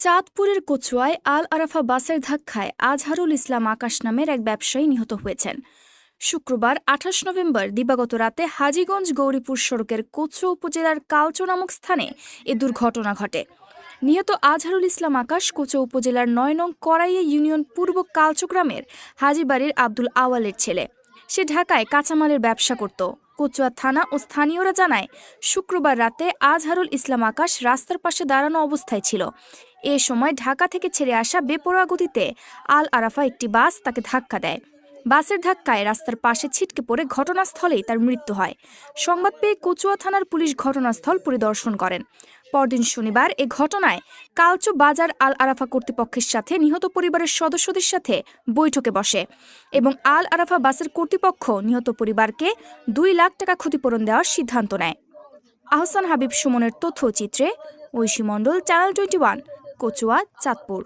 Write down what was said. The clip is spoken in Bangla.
চাঁদপুরের কচুয়ায় আল আরাফা বাসের ধাক্কায় আজহারুল ইসলাম আকাশ নামের এক ব্যবসায়ী নিহত হয়েছেন। শুক্রবার, আঠাশ নভেম্বর, দিবাগত রাতে হাজীগঞ্জ গৌরীপুর সড়কের কচুয়া উপজেলার কালচো নামক স্থানে এ দুর্ঘটনা ঘটে। নিহত আজহারুল ইসলাম আকাশ কোচো উপজেলার নয় নং করাইয়া ইউনিয়ন পূর্ব কালচো গ্রামের হাজিবাড়ির আব্দুল আওয়ালের ছেলে। সে ঢাকায় কাঁচামালের ব্যবসা করত। কচুয়া থানা ও স্থানীয়রা জানায়, শুক্রবার রাতে আজহারুল ইসলাম আকাশ রাস্তার পাশে দাঁড়ানো অবস্থায় ছিল। এ সময় ঢাকা থেকে ছেড়ে আসা বেপরোয়া গতিতে আল আরাফা একটি বাস তাকে ধাক্কা দেয়। বাসের ধাক্কায় রাস্তার পাশে ছিটকে পড়ে ঘটনাস্থলেই তার মৃত্যু হয়। সংবাদ পেয়ে কচুয়া থানার পুলিশ ঘটনাস্থল পরিদর্শন করেন। পরদিন শনিবার এ ঘটনায় কালচু বাজার আল আরাফা কর্তৃপক্ষের সাথে নিহত পরিবারের সদস্যদের সাথে বৈঠকে বসে এবং আল আরাফা বাসের কর্তৃপক্ষ নিহত পরিবারকে দুই লাখ টাকা ক্ষতিপূরণ দেওয়ার সিদ্ধান্ত নেয়। আহসান হাবিব সুমনের তথ্যচিত্রে Aishi Mondal, channel twenty one, Kachua, Chandpur.